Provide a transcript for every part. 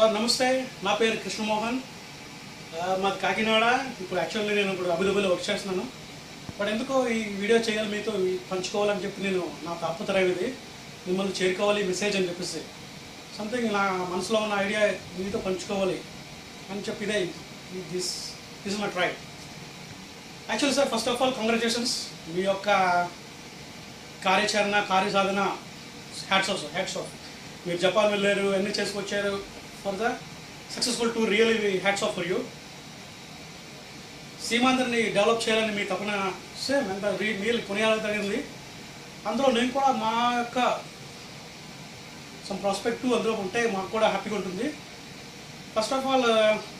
Sir నమస్తే నా పేరు కృష్ణమోహన్. మాది కాకినాడ. ఇప్పుడు యాక్చువల్లీ నేను ఇప్పుడు అబుదాబిలో వర్క్ చేస్తున్నాను. బట్ ఎందుకో ఈ వీడియో చేయాలి మీతో పంచుకోవాలని చెప్పి నేను నా తాపత్రయం ఇది. మిమ్మల్ని చేరుకోవాలి మెసేజ్ అని చెప్పేసి. సంథింగ్ నా మనసులో ఉన్న ఐడియా మీతో పంచుకోవాలి అని చెప్పి ఇదే this this my try actually sir first of all congratulations మీ యొక్క కార్యాచరణ కార్యసాధన హ్యాట్స్ ఆఫ్ హ్యాట్స్ ఆఫ్ మీరు జపాన్ వెళ్ళారు అన్నీ చేసుకొచ్చారు for the successful tour really hats off for you సీమాంధ్రని develop చేయాలని మీ తపన సేమ్ ఎంత రీ రియల్ కొనియాడగలిగింది అందులో నేను కూడా మా యొక్క సమ్ ప్రాస్పెక్టివ్ అందులో ఉంటే మాకు కూడా హ్యాపీగా ఉంటుంది. ఫస్ట్ ఆఫ్ ఆల్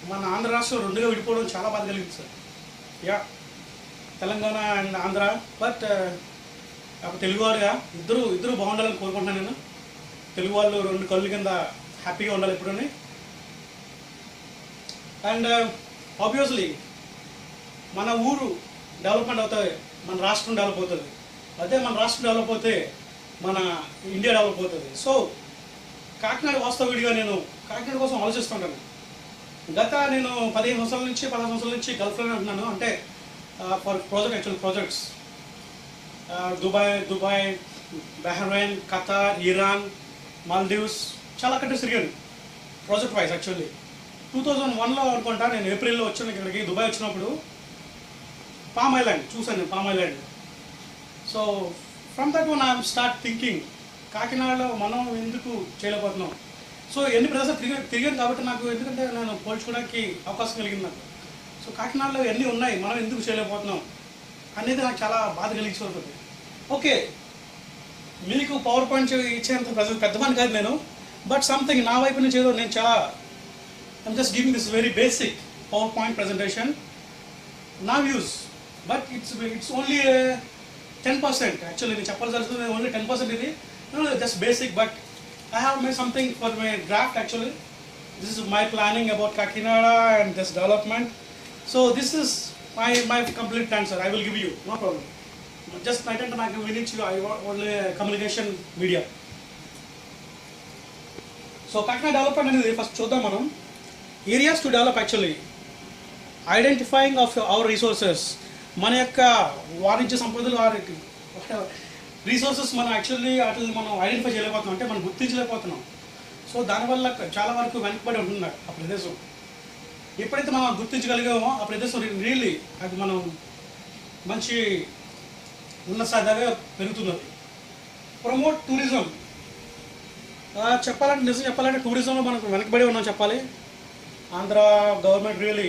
మన ఆంధ్ర రాష్ట్రం రెండుగా విడిపోవడం చాలా బాధ కలిగింది sir yeah Telangana and Andhra but uh, తెలుగువారుగా ఇద్దరు ఇద్దరు బాగుండాలని కోరుకుంటున్నాను నేను. తెలుగు వాళ్ళు రెండు కళ్ళు కింద హ్యాపీగా ఉండాలి ఎప్పుడని అండ్ uh, ఆబ్వియస్లీ మన ఊరు డెవలప్మెంట్ అవుతుంది మన రాష్ట్రం డెవలప్ అవుతుంది. అదే మన రాష్ట్రం డెవలప్ అవుతే మన ఇండియా డెవలప్ అవుతుంది. సో కాకినాడ వాస్తవిడిగా నేను కాకినాడ కోసం ఆలోచిస్తుంటాను గత నేను పదిహేను సంవత్సరాల నుంచి పదహారు సంవత్సరాల నుంచి గల్ఫ్లోనే ఉంటున్నాను. అంటే for project actual projects Dubai Dubai Bahrain Qatar Iran Maldives చాలా కంట్రీస్ తిరిగాను project wise actually two thousand వన్లో అనుకుంటా నేను ఏప్రిల్లో వచ్చాను ఇక్కడికి దుబాయ్ వచ్చినప్పుడు. పామ్ ఐలాండ్ చూశాను palm island so from that one I'm start thinking కాకినాడలో మనం ఎందుకు చేయలేకపోతున్నాం? సో ఎన్ని ప్రదేశాలు తిరిగి తిరిగాను కాబట్టి నాకు ఎందుకంటే నేను పోల్చుకోవడానికి అవకాశం కలిగింది నాకు. సో కాకినాడలో ఎన్ని ఉన్నాయి? మనం ఎందుకు చేయలేకపోతున్నాం? అనేది నాకు చాలా బాధ కలిగించబడుతుంది ఓకే మీకు పవర్ పాయింట్ ఇచ్చేంత ప్రజలు పెద్దవాడిని కాదు నేను. బట్ సంథింగ్ నా వైపు నుంచి ఏదో నేను చాలా I'm just giving this very basic power point presentation నా views but it's it's only ten percent actually నేను చెప్పాల్సి ఓన్లీ టెన్ పర్సెంట్ ఇది. Just basic but I have my something for my draft actually this is my planning about Kakinada and this development so this is my my complete answer I will give you no problem just ఏంటంటే నాకు వినించి I only communication media so Kakinada development అనేది first చూద్దాం మనం. Areas to develop actually identifying of our resources మన యొక్క వాణిజ్య సంపదలు వారికి రీసోర్సెస్ మనం యాక్చువల్లీ వాటిని మనం ఐడెంటిఫై చేయలేకపోతున్నాం. అంటే మనం గుర్తించలేకపోతున్నాం. సో దానివల్ల చాలా వరకు వెనకబడి ఉంటుంది ఆ ప్రదేశం. ఎప్పుడైతే మనం గుర్తించగలిగామో ఆ ప్రదేశం రియల్లీ అది మనం మంచి ఉన్న స్థాయిగా పెరుగుతున్నది. ప్రమోట్ టూరిజం చెప్పాలంటే నిజం చెప్పాలంటే టూరిజంలో మనకు వెనకబడి ఉన్నాం చెప్పాలి. ఆంధ్ర గవర్నమెంట్ రియలీ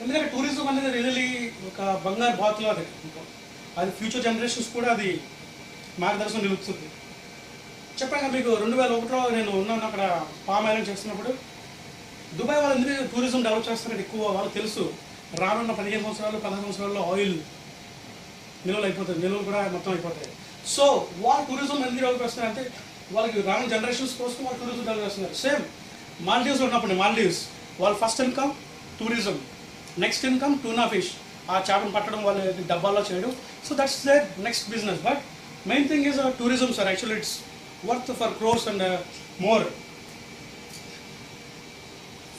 ఎందుకంటే టూరిజం అనేది రియలీ ఒక బంగారు బాతులు అది. అది ఫ్యూచర్ జనరేషన్స్ కూడా అది మార్గదర్శనం నిలుపుతుంది. చెప్పాను మీకు రెండు వేల ఒకటిలో నేను ఉన్నాను అక్కడ పామ్ ఐలాండ్ చేస్తున్నప్పుడు. దుబాయ్ వాళ్ళు ఎందుకు టూరిజం డెవలప్ చేస్తారంటే ఎక్కువ? వాళ్ళకి తెలుసు. రానున్న పదిహేను సంవత్సరాలు పదహారు సంవత్సరాల్లో ఆయిల్ నిల్వలు అయిపోతుంది నిల్వలు కూడా మొత్తం అయిపోతాయి. సో వాళ్ళు టూరిజం ఎందుకు డెవలప్ చేస్తున్నారంటే వాళ్ళకి రానున్న జనరేషన్స్ కోసం వాళ్ళు టూరిజం డెవలప్ చేస్తున్నారు. సేమ్ మాల్దీవ్స్ ఉన్నప్పుడు మాల్దీవ్స్ వాళ్ళు first income tourism next income tuna fish ఆ చేపను పట్టడం వాళ్ళ డబ్బాల్లో చేయడం. So that's they next business but main thing is tourism sir actually it's worth for crores and more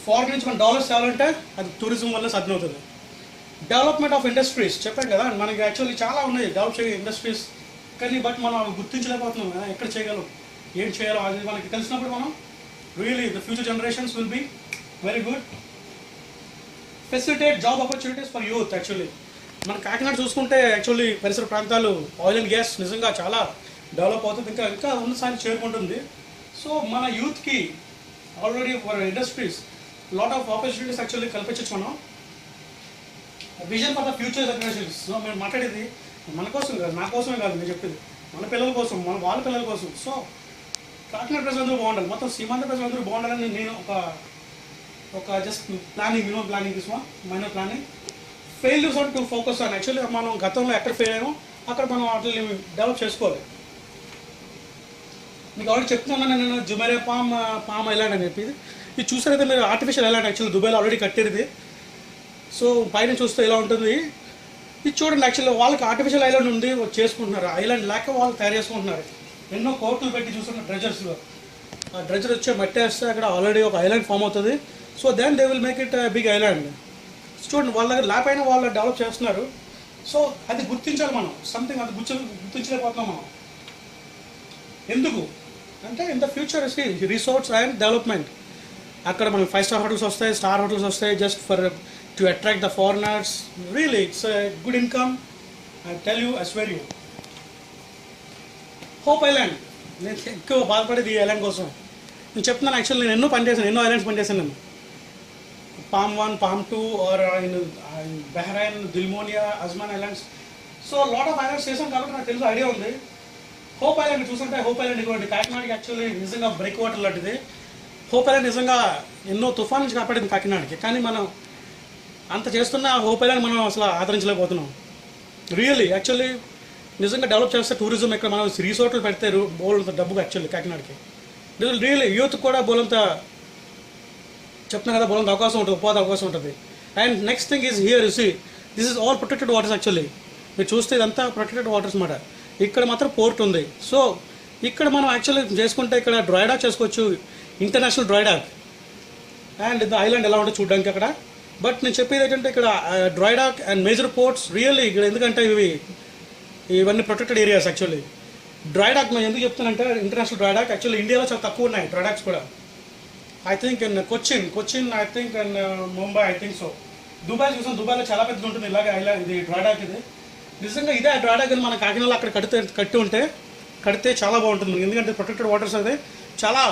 foreign నుంచి మన డాలర్స్ తేవాలంటే అది టూరిజం వల్ల సాధ్యమవుతుంది డెవలప్మెంట్ ఆఫ్ ఇండస్ట్రీస్ చెప్పాను కదా మనకి యాక్చువల్లీ చాలా ఉన్నాయి. డెవలప్ చేయ ఇండస్ట్రీస్ కానీ బట్ మనం గుర్తించలేకపోతున్నాం. కదా ఎక్కడ చేయగలం? ఏం చేయాలో అది మనకి తెలిసినప్పుడు మనం really the future generations will be very good facilitate job opportunities for youth actually మన కాకినాడ చూసుకుంటే యాక్చువల్లీ పరిసర ప్రాంతాలు ఆయిల్ అండ్ గ్యాస్ నిజంగా చాలా డెవలప్ అవుతుంది. ఇంకా ఇంకా ఉన్నసారి చేరుకుంటుంది. సో మన యూత్కి already for industries lot of opportunities actually కల్పించచ్చు మనం. Vision for the future generations so మేము మాట్లాడేది మన కోసం కాదు నా కోసమే కాదు నేను చెప్పేది. మన పిల్లల కోసం మన వాళ్ళ పిల్లల కోసం. సో కాకినాడ ప్రజలందరూ బాగుండాలి. మొత్తం సీమాంధ్ర ప్రజలందరూ బాగుండాలని నేను ఒక ఒక just planning minimum planning తీసుమా minor planning failures on to focus on actually మనం గతంలో ఎక్కడ ఫెయిల్ అయ్యామో అక్కడ మనం వాటిని డెవలప్ చేసుకోవాలి. మీకు ఆల్రెడీ చెప్తున్నాను నేను జుమేరే పామ్ పామ్ ఐలాండ్ అని చెప్పి ఇది చూసారైతే మీరు ఆర్టిఫిషియల్ ఐలాండ్ యాక్చువల్లీ దుబాయ్లో ఆల్రెడీ కట్టేది. సో పైన చూస్తే ఇలా ఉంటుంది? ఇది చూడండి యాక్చువల్లీ వాళ్ళకి ఆర్టిఫిషియల్ ఐలాండ్ ఉంది చేసుకుంటున్నారు. ఐలాండ్ లేక వాళ్ళు తయారు చేసుకుంటున్నారు. ఎన్నో కోట్లు పెట్టి చూస్తున్న డ్రెజర్స్లో ఆ డ్రెజర్ వచ్చే మట్టి వేస్తే అక్కడ ఆల్రెడీ ఒక ఐలాండ్ ఫామ్ అవుతుంది. So then they will make it big island చూడండి వాళ్ళ దగ్గర ల్యాప్ అయినా వాళ్ళు డెవలప్ చేస్తున్నారు. సో అది గుర్తించాలి మనం. సంథింగ్ అది గుర్తి గుర్తించలేకపోతున్నాం మనం. ఎందుకు? అంటే in the future resorts and development అక్కడ మనకి ఫైవ్ స్టార్ హోటల్స్ వస్తాయి స్టార్ హోటల్స్ వస్తాయి just for to attract the foreigners really it's good income I tell you I swear you Hope Island. నేను ఎక్కువ బాధపడేది ఈ ఐలాండ్ కోసం. నేను చెప్తున్నాను యాక్చువల్ నేను ఎన్నో పనిచేశాను ఎన్నో ఐలాండ్స్ పనిచేశాను నేను. Palm One Palm Two or in Bahrain Dilmunia Ajman islands. So lot of islands చేశాను కాబట్టి నాకు తెలుసు ఐడియా ఉంది. హోప్ ఐలాండ్ చూసుకుంటే హోప్ ఐలాండ్ ఇవ్వండి కాకినాడకి యాక్చువల్లీ నిజంగా బ్రేక్ వాటర్ లాంటిది. హోప్ ఐలాండ్ నిజంగా ఎన్నో తుఫాన్ నుంచి కాపాడింది కాకినాడకి. కానీ మనం అంత చేస్తున్న హోప్ ఐలాండ్ మనం అసలు ఆదరించలేకపోతున్నాం. రియల్లీ యాక్చువల్లీ నిజంగా డెవలప్ చేస్తే టూరిజం ఇక్కడ మనం రిసార్ట్లు పెడతారు బోలంత డబ్బు యాక్చువల్లీ కాకినాడకి. రియల్లీ యూత్ కూడా బోలంత చెప్తున్నా కదా బోలంత అవకాశం ఉంటుంది ఉపాధి అవకాశం ఉంటుంది. And next thing is here see this is all protected waters actually మీరు చూస్తే ఇదంతా ప్రొటెక్టెడ్ వాటర్స్ అన్నమాట. ఇక్కడ మాత్రం పోర్ట్ ఉంది. సో ఇక్కడ మనం యాక్చువల్లీ చేసుకుంటే ఇక్కడ డ్రైడాక్ చేసుకోవచ్చు international drydock and the island ఎలా ఉంటుందో చూడడానికి అక్కడ. బట్ నేను చెప్పేది ఏంటంటే ఇక్కడ drydock and major ports really ఇక్కడ ఎందుకంటే ఇవి ఇవన్నీ ప్రొటెక్టెడ్ ఏరియాస్ యాక్చువల్లీ డ్రైడాక్ నేను ఎందుకు చెప్తానంటే ఇంటర్నేషనల్ డ్రైడాక్ యాక్చువల్లీ ఇండియాలో చాలా తక్కువ ఉన్నాయి డ్రైడాక్స్ కూడా. I think in Cochin Cochin I think and Mumbai I think so Dubai చూసాం దుబాయ్లో చాలా పెద్దగా ఉంటుంది ఇలాగే ఐలా ఇది డ్రాడాక్ ఇది. నిజంగా ఇదే డ్రాడాక్ అని మన కాకినాడలో అక్కడ కడితే కట్టి ఉంటే కడితే చాలా బాగుంటుంది ఎందుకంటే ప్రొటెక్టెడ్ వాటర్స్ అయితే చాలా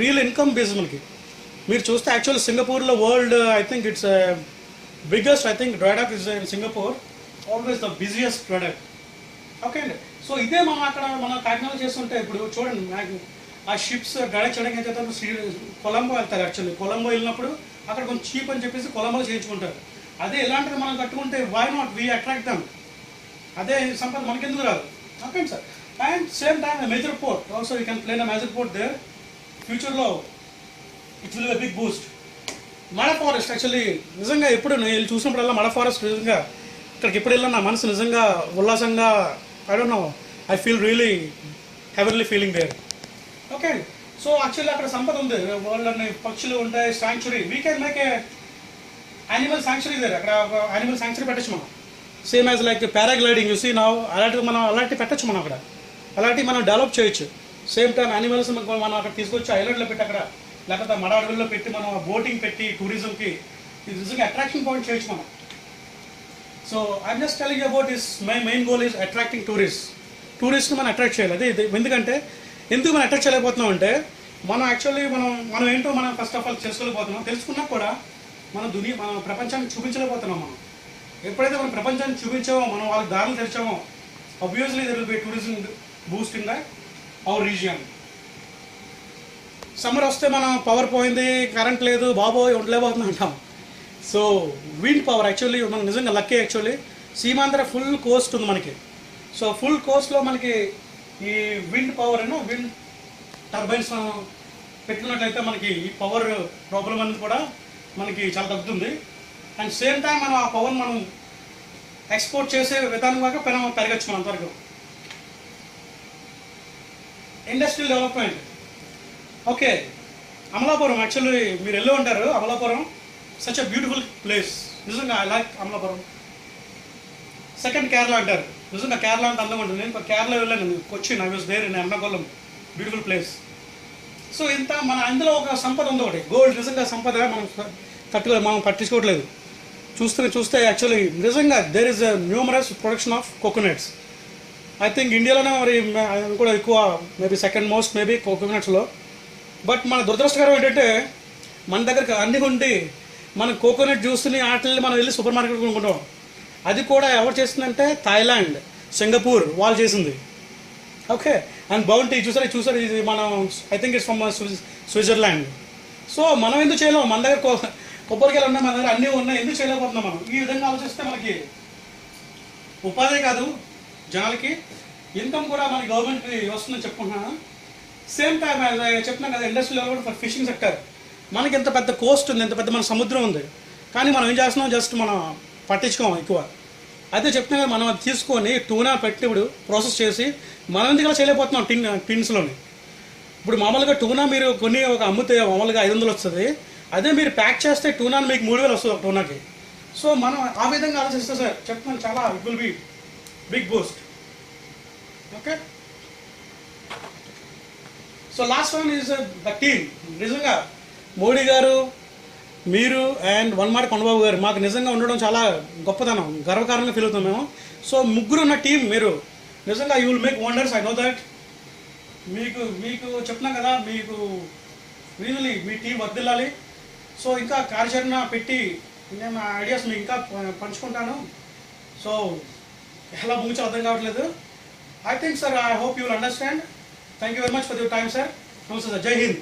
రియల్ ఇన్కమ్ బేస్ మనకి. మీరు చూస్తే యాక్చువల్ సింగపూర్లో world I think it's biggest I think drydock is in Singapore always the busiest drydock okay అండి. సో ఇదే మనం అక్కడ మనం కాకినాడ చేస్తుంటే ఇప్పుడు చూడండి నాకు ఆ షిప్స్ డైరెక్ట్ చేయడానికి ఏం చేస్తారు శ్రీ కొలంబో వెళ్తారు యాక్చువల్లీ కొలంబో వెళ్ళినప్పుడు అక్కడ కొంచెం చీప్ అని చెప్పేసి కొలంబోలో చేయించుకుంటారు. అదే ఇలాంటిది మనం కట్టుకుంటే why not we attract them అదే సంపద మనకెందుకు రాదు. Okay sir. And same time major port also you can plan a major port they ఫ్యూచర్లో ఇట్ విల్ బిగ్ బూస్ట్ మడ ఫారెస్ట్ యాక్చువల్లీ నిజంగా ఎప్పుడు నేను చూసినప్పుడల్లా మడ ఫారెస్ట్ నిజంగా ఇక్కడికి ఎప్పుడు వెళ్ళినా నా మనసు నిజంగా ఉల్లాసంగా I don't know I feel really heavenly feeling there okay so actually అక్కడ సంపద ఉంది. వాళ్ళని పక్షులు ఉంటాయి sanctuary we can make a animal sanctuary there అక్కడ యానిమల్ శాంక్చురీ పెట్టచ్చు మనం. సేమ్ యాజ్ లైక్ పారాగ్లైడింగ్ చూసి నా అలాంటివి మనం అలాంటివి పెట్టచ్చు మనం అక్కడ. అలాంటివి మనం డెవలప్ చేయొచ్చు. సేమ్ టైం యానిమల్స్ మనం అక్కడ తీసుకొచ్చి ఐలాండ్లో పెట్టి అక్కడ లేకపోతే మడ అడవుల్లో పెట్టి మనం బోటింగ్ పెట్టి టూరిజంకి ఇది నిజంగా అట్రాక్షన్ పాయింట్ చేయొచ్చు మనం. So I'm just telling about is my main goal is attracting tourist టూరిస్ట్ని మనం అట్రాక్ట్ చేయాలి. అదే ఇది ఎందుకంటే ఎందుకు మనం అట్రాక్ట్ చేయలేకపోతున్నాం అంటే మనం యాక్చువల్లీ మనం మనం ఏంటో మనం ఫస్ట్ ఆఫ్ ఆల్ చేసుకోలేకపోతున్నాం తెలుసుకున్నా కూడా మనం దుని మన ప్రపంచాన్ని చూపించలేకపోతున్నాం మనం. ఎప్పుడైతే మనం ప్రపంచాన్ని చూపించామో మనం వాళ్ళకి దారులు తెరిచామో obviously there will be tourism boost in the our region summer వస్తే మనం పవర్ పోయింది కరెంట్ లేదు బాబోయ్ ఉండలేకపోతున్నాం అంటాం. సో విండ్ పవర్ యాక్చువల్లీ మనం నిజంగా lucky actually Seemandhra full coast ఉంది మనకి. సో ఫుల్ కోస్ట్లో మనకి ఈ విండ్ పవర్ అయినా విండ్ టర్బైన్స్ మనం పెట్టుకున్నట్లయితే మనకి ఈ పవర్ ప్రాబ్లం అనేది కూడా మనకి చాలా తగ్గుతుంది. అండ్ సేమ్ టైం మనం ఆ పవర్ మనం ఎక్స్పోర్ట్ చేసే విధానం కాక పెన పెరగచ్చు మనం అంతవరకు. Industrial development okay Amalapuram actually మీరు వెళ్ళి ఉంటారు Amalapuram. Such a beautiful place నిజంగా I like Amalapuram. Second Kerala అంటారు. నిజంగా కేరళ అంటే అందంగా ఉంటుంది. నేను కేరళ వెళ్ళాను. Cochin I was there in Ernakulam beautiful place so ఇంత మన అందులో ఒక సంపద ఉంది ఒకటి. గోల్డ్ నిజంగా సంపద మనం తట్టుకో మనం పట్టించుకోవట్లేదు. చూస్తే చూస్తే యాక్చువల్లీ నిజంగా there is a numerous production of coconuts I think ఇండియాలోనే మరి కూడా ఎక్కువ మేబీ సెకండ్ మోస్ట్ మేబీ కోకోనట్స్లో బట్ మన దురదృష్టకరం ఏంటంటే మన దగ్గర అన్ని ఉండి మన కోకోనట్ జ్యూస్ని ఆటల్ని మనం వెళ్ళి సూపర్ మార్కెట్ కొనుక్కుంటాం. అది కూడా ఎవరు చేసిందంటే థాయిలాండ్ సింగపూర్ వాళ్ళు చేసింది. ఓకే. అండ్ బౌంటీ చూసారు చూసారు ఇది మనం I think it's from Switzerland. So మనం ఎందుకు చేయలేము మన దగ్గర కొబ్బరికాయలు ఉన్నాయి మన దగ్గర అన్నీ ఉన్నాయి ఎందుకు చేయలేకపోతున్నాం మనం? ఈ విధంగా ఆలోచిస్తే మనకి ఉపాధి కాదు జనాలకి ఇన్కమ్ కూడా మన గవర్నమెంట్ వస్తుందని చెప్పుకుంటున్నాను? సేమ్ టైం చెప్తున్నాను కదా industry level for fishing sector. మనకి ఎంత పెద్ద కోస్ట్ ఉంది ఎంత పెద్ద మన సముద్రం ఉంది. కానీ మనం ఏం చేస్తున్నాం? జస్ట్ మనం పట్టించుకోం ఎక్కువ. అదే చెప్తున్నా కదా మనం అది తీసుకొని టూనా పెట్టినప్పుడు ప్రాసెస్ చేసి మనం ఎందుకు చేయలేకపోతున్నాం టిన్ టిన్స్లోని ఇప్పుడు మామూలుగా టూనా మీరు కొన్ని ఒక అమ్మితే మామూలుగా ఐదు వందలు వస్తుంది. అదే మీరు ప్యాక్ చేస్తే టూనా మీకు మూడు వేలు వస్తుంది ఒక టూనాకి సో మనం ఆ విధంగా ఆలోచిస్తే సార్ చెప్తున్నాను చాలా it will be big boost okay so last one is the team నిజంగా మోడీ గారు మీరు అండ్ వన్మాడి కొండబాబు గారు మాకు నిజంగా ఉండడం చాలా గొప్పతనం గర్వకారంగా ఫీల్ అవుతాం మేము. సో ముగ్గురు ఉన్న టీం మీరు నిజంగా you will make wonders I know that మీకు మీకు చెప్తున్నాం కదా మీకు రియల్లీ మీ టీం వర్దిల్లాలి సో ఇంకా కార్యాచరణ పెట్టి నేను ఐడియాస్ మీకు ఇంకా పంచుకుంటాను. సో ఎలా ముగించో అర్థం కావట్లేదు. I think sir I hope you will understand thank you very much for your time sir నమస్తే సార్ జై హింద్